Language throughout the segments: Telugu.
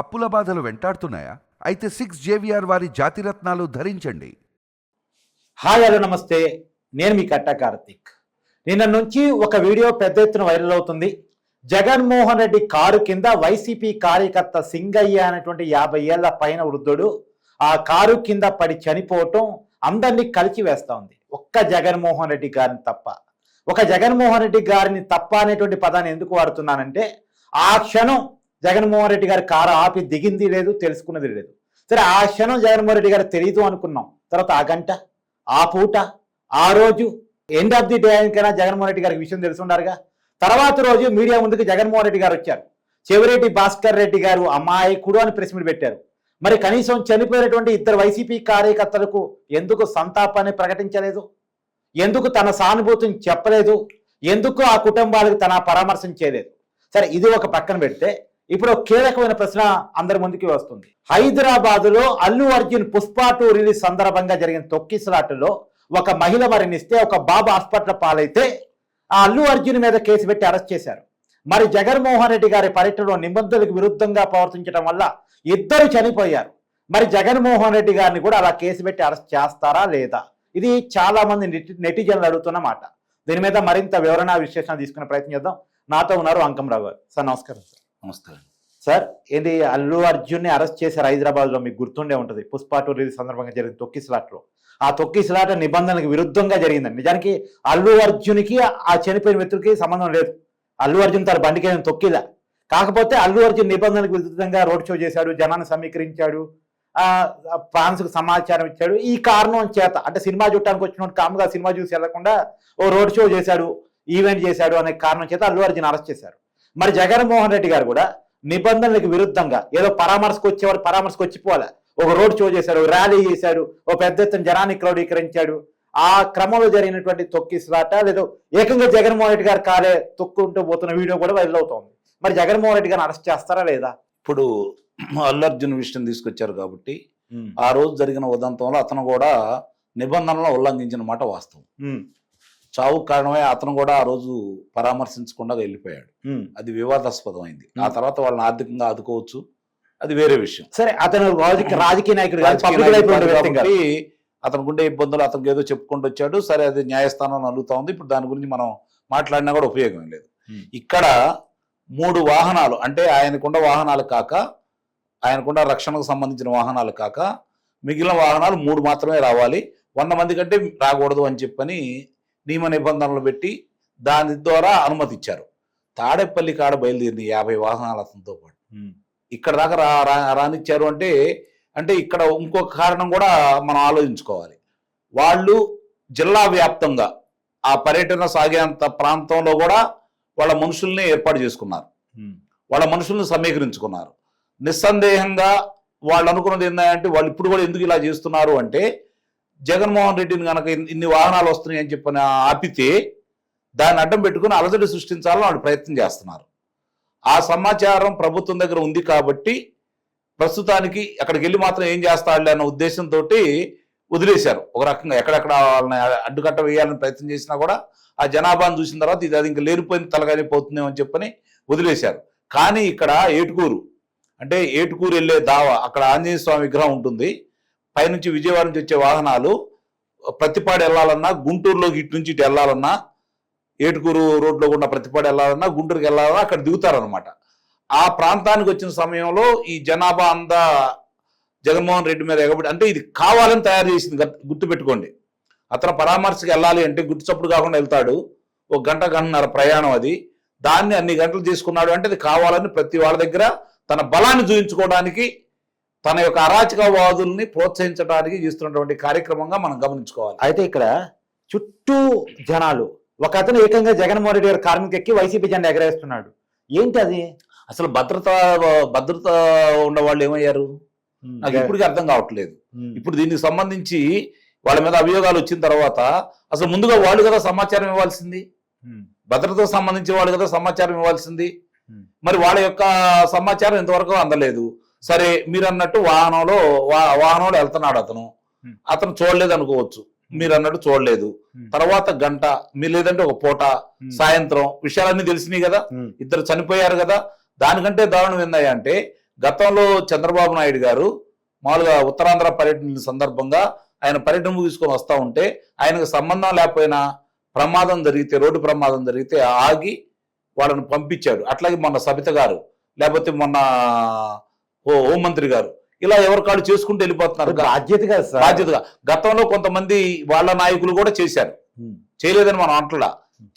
అప్పుల బాధలు వెంటాడుతున్నాయా? అయితే సిక్స్ జేవిఆర్ వారి జాతిరత్నాలు ధరించండి. హాయ్ హలో నమస్తే. నేను మీ కట్ట కార్తిక్. నిన్న నుంచి ఒక వీడియో పెద్ద ఎత్తున వైరల్ అవుతుంది. జగన్మోహన్ రెడ్డి కారు కింద వైసీపీ కార్యకర్త సింగయ్య అనేటువంటి యాభై ఏళ్ళ పైన వృద్ధుడు ఆ కారు కింద పడి చనిపోవటం అందరినీ కలిచి వేస్తా ఉంది. ఒక్క జగన్మోహన్ రెడ్డి గారిని తప్ప. ఒక జగన్మోహన్ రెడ్డి గారిని తప్ప అనేటువంటి పదాన్ని ఎందుకు వాడుతున్నానంటే ఆ క్షణం జగన్మోహన్ రెడ్డి గారి కారు ఆపి దిగింది లేదు తెలుసుకున్నది లేదు. సరే ఆ క్షణం జగన్మోహన్ రెడ్డి గారు తెలియదు అనుకున్నాం. తర్వాత ఆ గంట ఆ పూట ఆ రోజు ఎండ్ ఆఫ్ ది డే అయినా జగన్మోహన్ రెడ్డి గారికి విషయం తెలుసుండారుగా. తర్వాత రోజు మీడియా ముందుకు జగన్మోహన్ రెడ్డి గారు వచ్చారు. చెవిరెడ్డి భాస్కర్ రెడ్డి గారు అమాయకుడు అని ప్రెస్ మీట్ పెట్టారు. మరి కనీసం చనిపోయినటువంటి ఇద్దరు వైసీపీ కార్యకర్తలకు ఎందుకు సంతాపాన్ని ప్రకటించలేదు? ఎందుకు తన సానుభూతిని చెప్పలేదు? ఎందుకు ఆ కుటుంబాలకు తన పరామర్శం చేయలేదు? సరే ఇది ఒక పక్కన పెడితే ఇప్పుడు కీలకమైన ప్రశ్న అందరి ముందుకి వస్తుంది. హైదరాబాద్లో అల్లు అర్జున్ పుష్ప టూ రిలీజ్ సందర్భంగా జరిగిన తొక్కిసలాటలో ఒక మహిళ మరణిస్తే ఒక బాబు హాస్పిటల్ పాలైతే ఆ అల్లు అర్జున్ మీద కేసు పెట్టి అరెస్ట్ చేశారు. మరి జగన్మోహన్ రెడ్డి గారి పర్యటనలో నిబంధనలకు విరుద్ధంగా ప్రవర్తించడం వల్ల ఇద్దరు చనిపోయారు. మరి జగన్మోహన్ రెడ్డి గారిని కూడా అలా కేసు పెట్టి అరెస్ట్ చేస్తారా లేదా? ఇది చాలా మంది నెటిజన్లు అడుగుతున్న మాట. దీని మీద మరింత వివరణ విశ్లేషణ తీసుకునే ప్రయత్నం చేద్దాం. నాతో ఉన్నారు అంకం రావు సార్ నమస్కారం సార్. నమస్తే సార్ ఇది అల్లు అర్జున్ని అరెస్ట్ చేశారు హైదరాబాద్లో? మీకు గుర్తుండే ఉంటుంది. పుష్ప టూ రిలీజ్ సందర్భంగా జరిగిన తొక్కిసలాట్లో. ఆ తొక్కిసలాట నిబంధనలకు విరుద్ధంగా జరిగిందండి. నిజానికి అల్లు అర్జున్కి ఆ చనిపోయిన వ్యక్తులకి సంబంధం లేదు. అల్లు అర్జున్ తన బండికి తొక్కిలా కాకపోతే అల్లు అర్జున్ నిబంధనలకు విరుద్ధంగా రోడ్ షో చేశాడు జనాన్ని సమీకరించాడు ఫ్రాన్స్కు సమాచారం ఇచ్చాడు. ఈ కారణం చేత అంటే సినిమా చూడటానికి వచ్చిన కాముగా సినిమా చూసి వెళ్ళకుండా ఓ రోడ్ షో చేశాడు ఈవెంట్ చేశాడు అనే కారణం చేత అల్లు అర్జున్ అరెస్ట్ చేశారు. మరి జగన్మోహన్ రెడ్డి గారు కూడా నిబంధనలకు విరుద్ధంగా ఏదో పరామర్శకు వచ్చేవాడు పరామర్శకు వచ్చిపోలే ఒక రోడ్ షో చేశాడు ర్యాలీ చేశాడు ఒక పెద్ద ఎత్తున జనాన్ని క్రోడీకరించాడు. ఆ క్రమంలో జరిగినటువంటి తొక్కిసలాట లేదో ఏకంగా జగన్మోహన్ రెడ్డి గారు కాలే తొక్కుంటూ పోతున్న వీడియో కూడా వైరల్ అవుతోంది. మరి జగన్మోహన్ రెడ్డి గారిని అరెస్ట్ చేస్తారా లేదా? ఇప్పుడు అల్లు అర్జున్ విషయం తీసుకొచ్చారు కాబట్టి ఆ రోజు జరిగిన ఉదంతంలో అతను కూడా నిబంధనలను ఉల్లంఘించిన మాట వాస్తవం. చావుకు కారణమై అతను కూడా ఆ రోజు పరామర్శించకుండా వెళ్ళిపోయాడు. అది వివాదాస్పదమైంది. ఆ తర్వాత వాళ్ళని ఆర్థికంగా ఆదుకోవచ్చు అది వేరే విషయం సరే అతను రాజకీయ నాయకుడు కాదు, రాజకీయ పబ్లిక్ లైఫ్లో ఉండే నాయకుడు వ్యక్తి కాదు. కాబట్టి అతనికి ఉండే ఇబ్బందులు అతనికి ఏదో చెప్పుకుంటూ వచ్చాడు సరే అది న్యాయస్థానం అలుగుతా ఉంది ఇప్పుడు దాని గురించి మనం మాట్లాడినా కూడా ఉపయోగం లేదు. ఇక్కడ మూడు వాహనాలు అంటే ఆయనకున్న వాహనాలు కాక ఆయనకున్న రక్షణకు సంబంధించిన వాహనాలు కాక మిగిలిన వాహనాలు మూడు మాత్రమే రావాలి వంద మంది కంటే రాకూడదు అని చెప్పని నియమ నిబంధనలు పెట్టి దాని ద్వారా అనుమతి ఇచ్చారు తాడేపల్లి కాడ బయలుదేరింది యాభై వాహనాలు అతనితో పాటు. ఇక్కడ దాకా రా రా- రానిచ్చారు అంటే అంటే ఇక్కడ ఇంకొక కారణం కూడా మనం ఆలోచించుకోవాలి. వాళ్ళు జిల్లా వ్యాప్తంగా ఆ పర్యటన సాగేంత ప్రాంతంలో కూడా వాళ్ళ మనుషుల్ని ఏర్పాటు చేసుకున్నారు. వాళ్ళ మనుషుల్ని సమీకరించుకున్నారు. నిస్సందేహంగా వాళ్ళు అనుకున్నది ఏంటంటే వాళ్ళు ఇప్పుడు కూడా ఎందుకు ఇలా చేస్తున్నారు అంటే జగన్మోహన్ రెడ్డిని కనుక ఇన్ని- వాహనాలు వస్తున్నాయి అని చెప్పని ఆపితే దాన్ని అడ్డం పెట్టుకుని అలజడి సృష్టించాలని వాళ్ళు ప్రయత్నం చేస్తున్నారు. ఆ సమాచారం ప్రభుత్వం దగ్గర ఉంది కాబట్టి ప్రస్తుతానికి అక్కడికి వెళ్ళి మాత్రం ఏం చేస్తాడు అన్న ఉద్దేశంతో వదిలేశారు. ఒక రకంగా ఎక్కడెక్కడ వాళ్ళని అడ్డుకట్ట వేయాలని ప్రయత్నం చేసినా కూడా ఆ జనాభాను చూసిన తర్వాత ఇది అది ఇంకా లేనిపోయిన తలగానే పోతుందేమో అని చెప్పని వదిలేశారు. కానీ ఇక్కడ ఏటుకూరు అంటే ఏటుకూరు వెళ్ళే దావ అక్కడ ఆంజనేయ స్వామి విగ్రహం ఉంటుంది. పైనుంచి విజయవాడ నుంచి వచ్చే వాహనాలు ప్రతిపాడు వెళ్ళాలన్నా గుంటూరులోకి ఇటు నుంచి ఇటు వెళ్ళాలన్నా ఏటుకూరు రోడ్లో ఉన్న ప్రతిపాడు వెళ్ళాలన్నా గుంటూరుకి వెళ్ళాలన్నా అక్కడ దిగుతారనమాట ఆ ప్రాంతానికి వచ్చిన సమయంలో ఈ జనాభా అంతా జగన్మోహన్ రెడ్డి మీద ఎగబడి అంటే ఇది కావాలని తయారు చేసింది గుర్తుపెట్టుకోండి. అతను పరామర్శకు వెళ్ళాలి అంటే గుర్తు చప్పుడు కాకుండా వెళ్తాడు. ఒక గంట గంటన్నర ప్రయాణం అది. దాన్ని అన్ని గంటలు తీసుకున్నాడు అంటే అది కావాలని ప్రతి వాళ్ళ దగ్గర తన బలాన్ని చూపించుకోవడానికి తన యొక్క అరాచకవాదుల్ని ప్రోత్సహించడానికి చేస్తున్నటువంటి కార్యక్రమంగా మనం గమనించుకోవాలి. అయితే ఇక్కడ చుట్టూ జనాలు ఒక అతను ఏకంగా జగన్మోహన్ రెడ్డి గారి కార్మిక ఎక్కి వైసీపీ జెండా ఎగరేస్తున్నాడు. ఏంటి అది? అసలు భద్రత భద్రత ఉన్న వాళ్ళు ఏమయ్యారు నాకు ఇప్పటికీ అర్థం కావట్లేదు. ఇప్పుడు దీనికి సంబంధించి వాళ్ళ మీద అభియోగాలు వచ్చిన తర్వాత అసలు ముందుగా వాళ్ళు కదా సమాచారం ఇవ్వాల్సింది? భద్రతకు సంబంధించి వాళ్ళు కదా సమాచారం ఇవ్వాల్సింది. మరి వాళ్ళ యొక్క సమాచారం ఇంతవరకు అందలేదు. సరే మీరు అన్నట్టు వాహనంలో వాహనంలో వెళ్తున్నాడు అతను. అతను చూడలేదు అనుకోవచ్చు. మీరు అన్నట్టు చూడలేదు. తర్వాత గంట మీరు లేదంటే ఒక పూట. సాయంత్రం విషయాలన్నీ తెలిసినాయి కదా? ఇద్దరు చనిపోయారు కదా? దానికంటే దారుణం ఏందయ్యా అంటే గతంలో చంద్రబాబు నాయుడు గారు మామూలుగా ఉత్తరాంధ్ర పర్యటన సందర్భంగా ఆయన పర్యటన ముగించుకొని వస్తూ ఉంటే ఆయనకు సంబంధం లేకపోయినా ప్రమాదం జరిగితే రోడ్డు ప్రమాదం జరిగితే ఆగి వాళ్ళని పంపించాడు. అట్లాగే మొన్న సబిత గారు లేకపోతే మొన్న ఓ హోంమంత్రి గారు. ఇలా ఎవరి కాళ్ళు చేసుకుంటూ వెళ్ళిపోతున్నారు బాధ్యత కదా సార్. బాధ్యతగా. గతంలో కొంతమంది వాళ్ళ నాయకులు కూడా చేశారు. చేయలేదని మనం అంటలా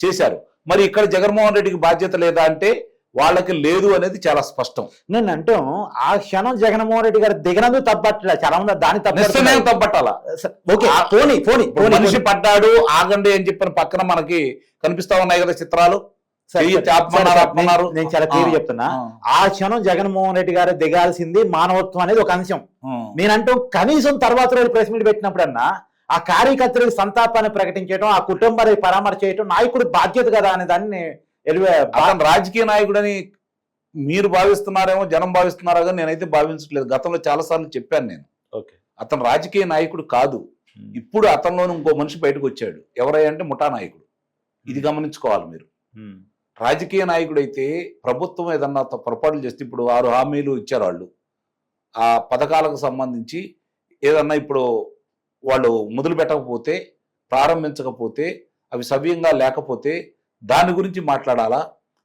చేశారు. మరి ఇక్కడ జగన్మోహన్ రెడ్డికి బాధ్యత లేదా అంటే వాళ్ళకి లేదు అనేది చాలా స్పష్టం. నేను అంటాం ఆ క్షణం జగన్మోహన్ రెడ్డి గారు దిగనందుకు తప్పట్లేదు చాలా మంది దాని తప్ప తప్పట్టాలా? ఓకే పోనీ పోనీ మనిషి పడ్డాడు ఆగండి అని చెప్పిన పక్కన మనకి కనిపిస్తా ఉన్నాయి కదా చిత్రాలు. నేను- చాలా క్లియర్ చెప్తున్నా. ఆ, క్షణం జగన్మోహన్ రెడ్డి గారు దిగాల్సింది మానవత్వం అనేది ఒక అంశం. నేనంటూ కనీసం తర్వాత రోజు ప్రెస్ మీట్ పెట్టినప్పుడన్నా ఆ కార్యకర్తలకు సంతాపాన్ని ప్రకటించడం ఆ కుటుంబాన్ని పరామర్శ చేయడం నాయకుడి బాధ్యత కదా అనే దాన్ని రాజకీయ నాయకుడని మీరు భావిస్తున్నారేమో జనం భావిస్తున్నారో కానీ నేనైతే భావించట్లేదు. గతంలో చాలా సార్లు చెప్పాను నేను. ఓకే. అతను రాజకీయ నాయకుడు కాదు. ఇప్పుడు అతనిలోని ఇంకో మనిషి బయటకు వచ్చాడు. ఎవరై అంటే ముఠా నాయకుడు. ఇది గమనించుకోవాలి మీరు. రాజకీయ నాయకుడైతే ప్రభుత్వం ఏదన్నా పొరపాట్లు చేస్తే ఇప్పుడు ఆరు హామీలు ఇచ్చారు వాళ్ళు. ఆ పథకాలకు సంబంధించి ఏదన్నా ఇప్పుడు వాళ్ళు మొదలు పెట్టకపోతే ప్రారంభించకపోతే అవి సవ్యంగా లేకపోతే దాని గురించి మాట్లాడాలా?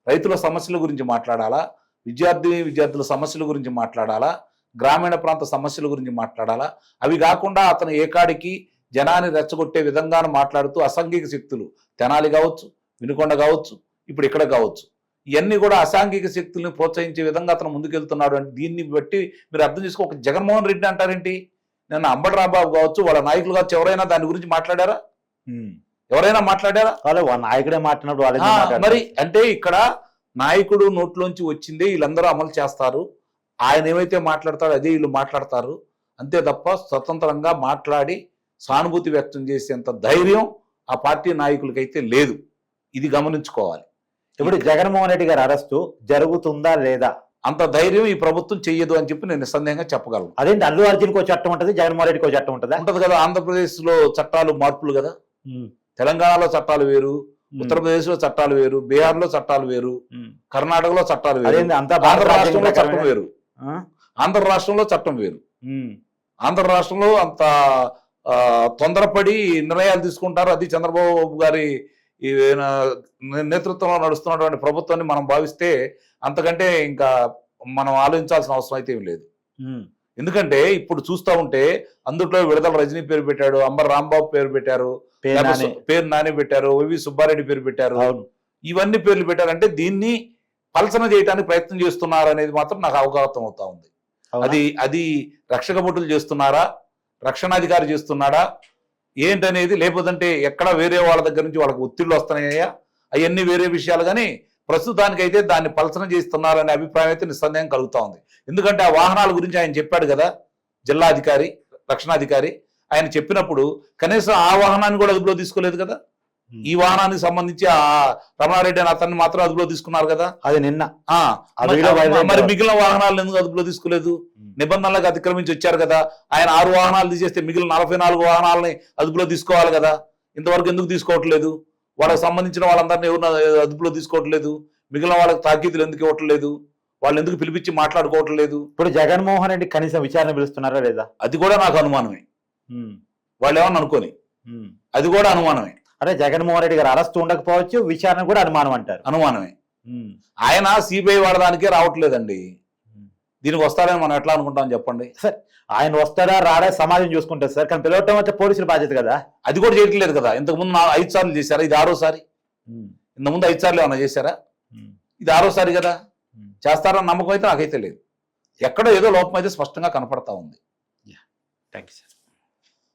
రైతుల సమస్యల గురించి మాట్లాడాలా? విద్యార్థి విద్యార్థుల సమస్యల గురించి మాట్లాడాలా? గ్రామీణ ప్రాంత సమస్యల గురించి మాట్లాడాలా? అవి కాకుండా అతను ఏకాడికి జనాన్ని రెచ్చగొట్టే విధంగా మాట్లాడుతూ అసంఘిక శక్తులు తెనాలి కావచ్చు వినుకొండ కావచ్చు ఇప్పుడు ఇక్కడ కావచ్చు. ఇవన్నీ కూడా అసాంఘిక శక్తుల్ని ప్రోత్సహించే విధంగా అతను ముందుకెళ్తున్నాడు అంటే దీన్ని బట్టి మీరు అర్థం చేసుకో ఒక జగన్మోహన్ రెడ్డి అంటారేంటి? నిన్న అంబటి రాంబాబు కావచ్చు వాళ్ళ నాయకులు కావచ్చు ఎవరైనా దాని గురించి మాట్లాడారా. ఎవరైనా మాట్లాడారా? నాయకుడే మాట్లాడతారు. మరి అంటే ఇక్కడ నాయకుడు నోట్లోంచి వచ్చిందే వీళ్ళందరూ అమలు చేస్తారు. ఆయన ఏమైతే మాట్లాడతారో అదే వీళ్ళు మాట్లాడతారు. అంతే తప్ప స్వతంత్రంగా మాట్లాడి సానుభూతి వ్యక్తం చేసేంత ధైర్యం ఆ పార్టీ నాయకులకైతే లేదు. ఇది గమనించుకోవాలి. ఇప్పుడు జగన్మోహన్ రెడ్డి గారి అరెస్టు జరుగుతుందా లేదా అంత ధైర్యం ఈ ప్రభుత్వం చెయ్యదు అని చెప్పి నేను నిస్సందేహంగా చెప్పగలను అదేంటి అల్లు అర్జున్కి చట్టం ఉంటుంది జగన్మోహన్ రెడ్డికి చట్టం ఉంటుందా ఉంటది కదా ఆంధ్రప్రదేశ్లో చట్టాలు మార్పులు కదా. తెలంగాణలో చట్టాలు వేరు. ఉత్తరప్రదేశ్లో చట్టాలు వేరు బీహార్లో చట్టాలు వేరు. కర్ణాటకలో చట్టాలు వేరు ఆంధ్ర రాష్ట్రంలో చట్టం? వేరు? ఆంధ్ర రాష్ట్రంలో చట్టం వేరు. ఆంధ్ర రాష్ట్రంలో అంత తొందరపడి నిర్ణయాలు తీసుకుంటారు అది చంద్రబాబు గారి ఈ నేతృత్వంలో నడుస్తున్నటువంటి ప్రభుత్వాన్ని మనం భావిస్తే అంతకంటే ఇంకా మనం ఆలోచించాల్సిన అవసరం అయితే ఏం లేదు. ఎందుకంటే ఇప్పుడు చూస్తూ ఉంటే అందులో విడుదల రజనీ పేరు పెట్టాడు అంబర్ రాంబాబు పేరు పెట్టారు పేరు నాని. పెట్టారు వివి సుబ్బారెడ్డి పేరు పెట్టారు. ఇవన్నీ పేర్లు పెట్టారంటే దీన్ని పలసన చేయడానికి ప్రయత్నం చేస్తున్నారు అనేది మాత్రం నాకు అవగాహన అవుతా ఉంది? అది అది రక్షక భటులు చేస్తున్నారా రక్షణాధికారి చేస్తున్నాడా ఏంటనేది లేకపోతే ఎక్కడ వేరే వాళ్ళ దగ్గర నుంచి వాళ్ళకి ఒత్తిళ్ళు వస్తున్నాయా? అవన్నీ వేరే విషయాలు కానీ ప్రస్తుతానికైతే దాన్ని పలసన చేస్తున్నారనే అభిప్రాయం అయితే నిస్సందేహం కలుగుతూ ఉంది. ఎందుకంటే ఆ వాహనాల గురించి ఆయన చెప్పాడు కదా జిల్లా అధికారి రక్షణాధికారి. ఆయన చెప్పినప్పుడు కనీసం ఆ వాహనాన్ని కూడా అదుపులో తీసుకోలేదు కదా? ఈ వాహనానికి సంబంధించి ఆ రమణారెడ్డి అని అతన్ని మాత్రం అదుపులో తీసుకున్నారు కదా? అది నిన్న. మరి-. మిగిలిన వాహనాలను ఎందుకు అదుపులో తీసుకోలేదు? నిబంధనలకు అతిక్రమించి వచ్చారు కదా. ఆయన ఆరు వాహనాలు తీసేస్తే మిగిలిన నలభై నాలుగు వాహనాలని అదుపులో తీసుకోవాలి కదా. ఇంతవరకు ఎందుకు తీసుకోవట్లేదు? వాళ్ళకి సంబంధించిన వాళ్ళందరినీ ఎవరు అదుపులో తీసుకోవట్లేదు? మిగిలిన వాళ్ళకి తాకీదులు ఎందుకు ఇవ్వట్లేదు? వాళ్ళు ఎందుకు పిలిపించి మాట్లాడుకోవట్లేదు? ఇప్పుడు జగన్మోహన్ రెడ్డి కనీసం విచారణ పిలుస్తున్నారా లేదా? అది కూడా నాకు అనుమానమే. వాళ్ళు ఏమన్నా అనుకోని. అది కూడా అనుమానమే. అంటే జగన్మోహన్ రెడ్డి గారు అరెస్ట్ ఉండకపోవచ్చు విచారణ కూడా అనుమానం అంటారు. అనుమానమే. ఆయన సిబిఐ వాడడానికే రావట్లేదండి. దీనికి వస్తారని మనం ఎట్లా అనుకుంటాం చెప్పండి. ఆయన వస్తాడా రాడా సమాజం చూసుకుంటారు సార్ కానీ పిలవటం అయితే పోలీసుల బాధ్యత కదా. అది కూడా చేయట్లేదు కదా. ఇంతకుముందు ఐదు సార్లు చేశారా? ఇది ఆరోసారి. ఇంతకుముందు ఐదు సార్లు ఏమైనా చేశారా. ఇది ఆరోసారి కదా. ఉమ్. చేస్తారన్న నమ్మకం అయితే నాకైతే లేదు. ఎక్కడో ఏదో లోపం అయితే స్పష్టంగా కనపడతా ఉంది. Thank you sir.